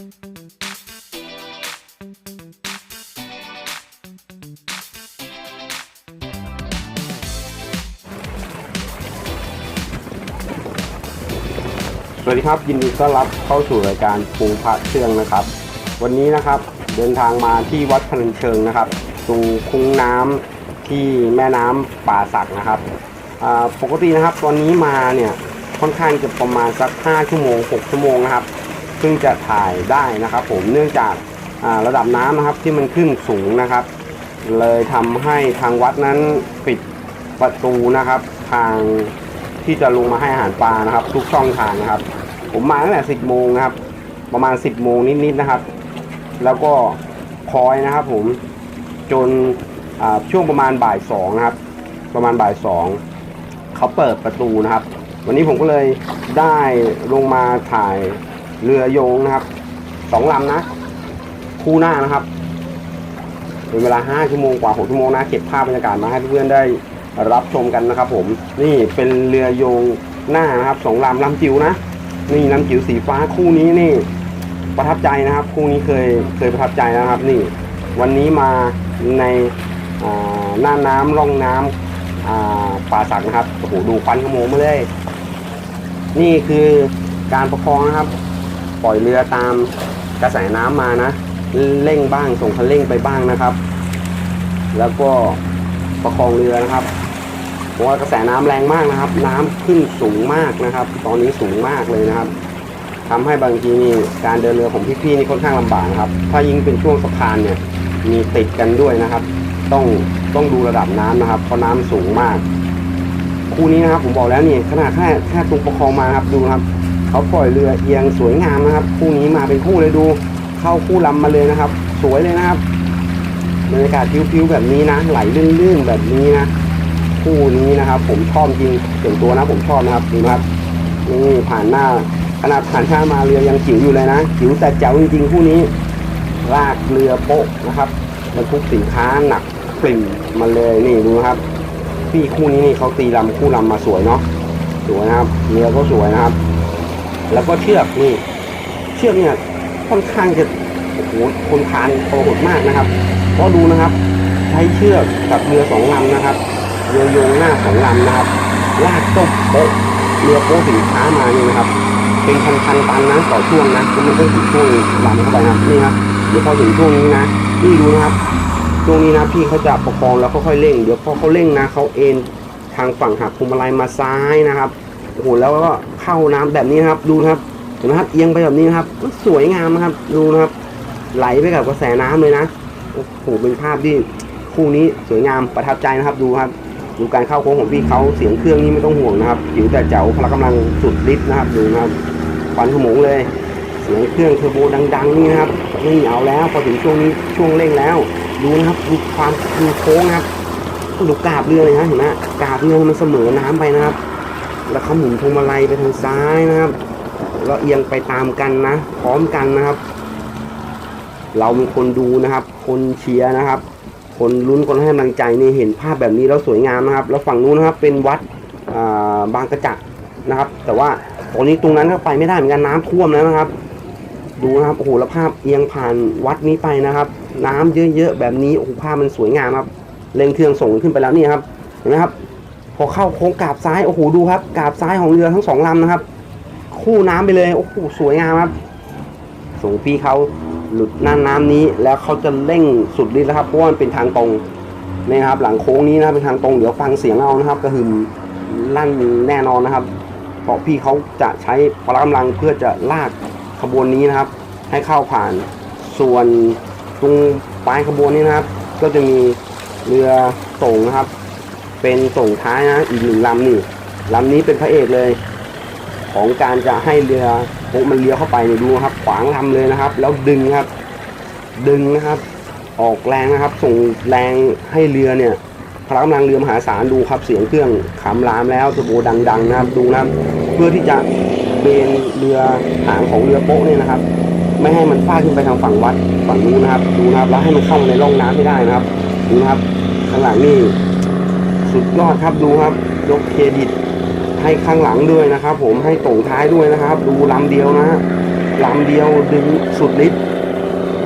สวัสดีครับ ยินดีต้อนรับเข้าสู่รายการปูพระเชื่องนะครับ วันนี้นะครับเดินทางมาที่วัดพนัญเชิงนะครับ ตรงคุ้งน้ำที่แม่น้ำป่าสักนะครับปกตินะครับตอนนี้มาเนี่ยค่อนข้างจะประมาณสัก 5 ชั่วโมง 6 ชั่วโมงนะครับ ซึ่งจะถ่ายได้นะครับ ผมเนื่องจาการะดับน้ำนะครับที่มันขึ้นสูงนะครับ เลยทำให้ทางวัดนั้นปิดประตูนะครับ ทางที่จะลงมาให้อาหารปลานะครับ ทุกช่องทางนะครับ ผมมาตั้งแต่10โมงนะครับ ประมาณ10โมงนิดๆนะครับ แล้วก็คอยนะครับ ผมจนช่วงประมาณบ่ายสองนะครับ ประมาณบ่ายสองเขาเปิดประตูนะครับ วันนี้ผมก็เลยได้ลงมาถ่าย เรือโยงนะครับสองลำนะ คู่หน้านะครับเป็นเวลา5ชั่วโมงกว่า6ชั่วโมงนะเก็บภาพบรรยากาศมาให้เพื่อนๆได้รับชมกันนะครับ ผมนี่เป็นเรือโยงหน้านะครับสองลำลำจิ๋วนะนี่ลำจิ๋วสีฟ้าคู่นี้นี่ประทับใจนะครับ คู่นี้เคยเคยประทับใจนะครับ นี่ วันนี้มาในหน้าน้ำร่องน้ำอ่าป่าสักนะครับโอ้โหดูควันขโมงมาเลย นี่คือการประคองนะครับ ปล่อยเรือตามกระแสน้ำมานะเร่งบ้างส่งคันเร่งไปบ้างนะครับ แล้วก็ประคองเรือนะครับเพราะว่ากระแสน้ำแรงมากนะครับ น้ำขึ้นสูงมากนะครับ ตอนนี้สูงมากเลยนะครับทำให้บางทีนี่การเดินเรือของพี่ๆนี่ค่อนข้างลำบากครับ ถ้ายิ่งเป็นช่วงสะพานเนี่ยมีติดกันด้วยนะครับ ต้องต้องดูระดับน้ำนะครับเพราะน้ำสูงมาก คู่นี้นะครับผมบอกแล้วนี่ขนาดแค่แค่ตรงประคองมาครับดูครับ เขาปล่อยเรือเอียงสวยงามนะครับ คู่นี้มาเป็นคู่เลยดู เข้าคู่ลำมาเลยนะครับ สวยเลยนะครับบรรยากาศพิ้วๆแบบนี้นะ ไหลลื่นๆแบบนี้นะคู่นี้นะครับ ผมชอบจริงส่วนตัวนะ ผมชอบนะครับดูนะครับนี่ผ่านหน้าขนาดผ่านข้ามาเรือยังจิ๋วอยู่เลยนะจิ๋วแต่แจ๋วจริงๆคู่นี้ ลากเรือโป๊ะนะครับบรรทุกสินค้าหนักปริ่มมาเลยนี่ดูนะครับ พี่คู่นี้นี่เขาตีลำคู่ลำมาสวยเนาะสวยนะครับเรือก็สวยนะครับ แล้วก็เชือกนี่เชือกเนี่ยค่อนข้างจะโอ้โหคนพานโตหดมากนะครับ เพราะดูนะครับ ใช้เชือกกับเรือสองลำนะครับเรือโยงหน้าสองลำนะครับลากต้มโป๊ะเรือโป๊ะสินค้ามานี่นะครับ เป็นพันพันตันนะต่อช่วงนะมันต้องถึงช่วงลำเข้าไปนะครับนี่ครับเดี๋ยวพอถึงช่วงนี้นะนี่ดูนะครับช่วงนี้นะพี่เขาจะประคองแล้วค่อยๆเร่งเดี๋ยวพอเขาเร่งนะเขาเอ็นทางฝั่งหักพวงมาลัยมาซ้ายนะครับโอ้โหแล้วก็ เข้าน้ำแบบนี้นะครับ ดูครับเห็นไหมครับเอียงไปแบบนี้นะครับสวยงามนะครับ ดูนะครับ ไหลไปกับกระแสน้ำเลยนะโอ้โหเป็นภาพที่คู่นี้สวยงามประทับใจนะครับดูครับ ดูการเข้าโค้งของพี่เขาเสียงเครื่องนี้ไม่ต้องห่วงนะครับจิ๋วแต่แจ๋วพละกำลังสุดฤทธิ์นะครับ ดูนะครับควันขโมงเลย เสียงเครื่องเทอร์โบดัง ๆ นี่นะครับนี่เอาแล้วพอถึงช่วงนี้ช่วงเร่งแล้ว ดูนะครับดูความดูโค้งนะครับดูกาบเรือเลยนะเห็นไหมกาบเรือมันเสมอน้ำไปนะครับ แล้วเขาหมุนพวงมาลัยไปทางซ้ายนะครับแล้วเอียงไปตามกันนะ พร้อมกันนะครับ เราเป็นคนดูนะครับ คนเชียร์นะครับ คนลุ้นคนให้กำลังใจนี่เห็นภาพแบบนี้แล้วสวยงามนะครับ แล้วฝั่งนู้นนะครับเป็นวัดบางกระจักนะครับ แต่ว่าตอนนี้ตรงนั้นก็ไปไม่ได้เหมือนกันน้ำท่วมแล้วนะครับ ดูนะครับโอ้โหแล้วภาพเอียงผ่านวัดนี้ไปนะครับ น้ำเยอะๆแบบนี้โอ้โหภาพมันสวยงามครับเร่งเครื่องส่งขึ้นไปแล้วนี่ครับเห็นไหมครับ อเข้าโค้งกาบซ้ายโอ้โหดูครับกาบซ้ายของเรือทั้งสองลำนะครับ คู่น้ำไปเลยโอ้โหสวยงามครับส่งพี่เขาหลุดหน้าน้ำนี้ แล้วเขาจะเร่งสุดฤทธิ์แล้วครับเพราะว่ามันเป็นทางตรงนี่ครับ หลังโค้งนี้นะเป็นทางตรงเดี๋ยวฟังเสียงเอานะครับกระหึ่มลั่นแน่นอนนะครับ เพราะพี่เขาจะใช้พละกำลังเพื่อจะลากขบวนนี้นะครับ ให้เข้าผ่านส่วนตรงปลายขบวนนี้นะครับ ก็จะมีเรือส่งนะครับ เป็นส่งท้ายนะอีกหนึ่งลำนี่ลำนี้เป็นพระเอกเลย ของการจะให้เรือโป๊มันเลี้ยวเข้าไปนี่ดูครับ ขวางลำเลยนะครับ แล้วดึงครับ ดึงนะครับ ออกแรงนะครับ ส่งแรงให้เรือเนี่ยพละกำลังเรือมหาศาลดูครับเสียงเครื่องขำรามแล้วตะโบดัง ๆ นะครับดูนะครับ เพื่อที่จะเบนเรือหางของเรือโป๊ะเนี่ยนะครับ ไม่ให้มันฟาดขึ้นไปทางฝั่งวัดฝั่งนู้นนะครับ ดูนะครับแล้วให้มันเข้ามาในร่องน้ำให้ได้นะครับดูนะครับข้างหลังนี่ สุดยอดครับดูครับ ยกเครดิตให้ข้างหลังด้วยนะครับ ผมให้ตรงท้ายด้วยนะครับ ดูลำเดียวนะลำเดียวดึงสุดฤทธิ์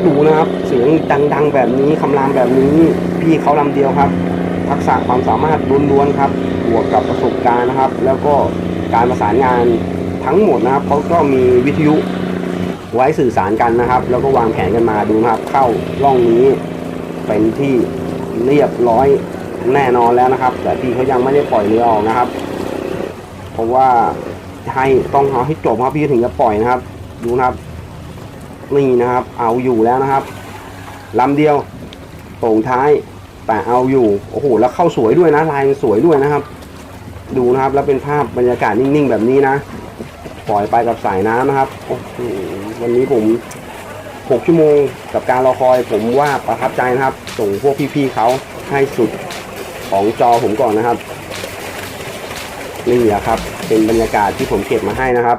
ดูนะครับ เสียงดัง ๆ แบบนี้คำรามแบบนี้ พี่เขาลำเดียวครับ ทักษะความสามารถล้วนๆครับบวกกับประสบการณ์นะครับ แล้วก็การประสานงานทั้งหมดนะครับเขาก็มีวิทยุไว้สื่อสารกันนะครับ แล้วก็วางแผนกันมาดูนะครับ เข้าร่องนี้เป็นที่เรียบร้อย แน่นอนแล้วนะครับ แต่พี่เขายังไม่ได้ปล่อยเรือออกนะครับ เพราะว่าให้ต้องเอาให้จบครับพี่ถึงจะปล่อยนะครับ ดูนะครับนี่นะครับ เอาอยู่แล้วนะครับลำเดียวโป่งท้ายแต่เอาอยู่โอ้โหแล้วเข้าสวยด้วยนะลายมันสวยด้วยนะครับ ดูนะครับแล้วเป็นภาพบรรยากาศนิ่งๆ แบบนี้นะ ปล่อยไปกับสายน้ำนะครับโอ้โหวันนี้ผม6ชั่วโมงกับการรอคอย ผมว่าประทับใจนะครับ ส่งพวกพี่ๆเขาให้สุด ของจอผมก่อนนะครับ นี่แหละครับ เป็นบรรยากาศที่ผมเก็บมาให้นะครับ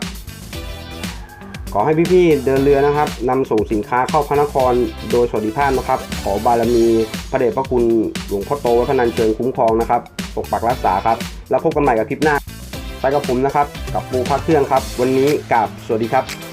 ขอให้พี่ๆเดินเรือนะครับนำส่งสินค้าเข้าพระนครโดยสวัสดิภาพนะครับ ขอบารมีพระเดชพระคุณหลวงพ่อโตวัฒนันเชิงคุ้มครองนะครับปกปักรักษาครับ แล้วพบกันใหม่กับคลิปหน้าไปกับผมนะครับ กับปูพักเครื่องครับ วันนี้กับสวัสดีครับ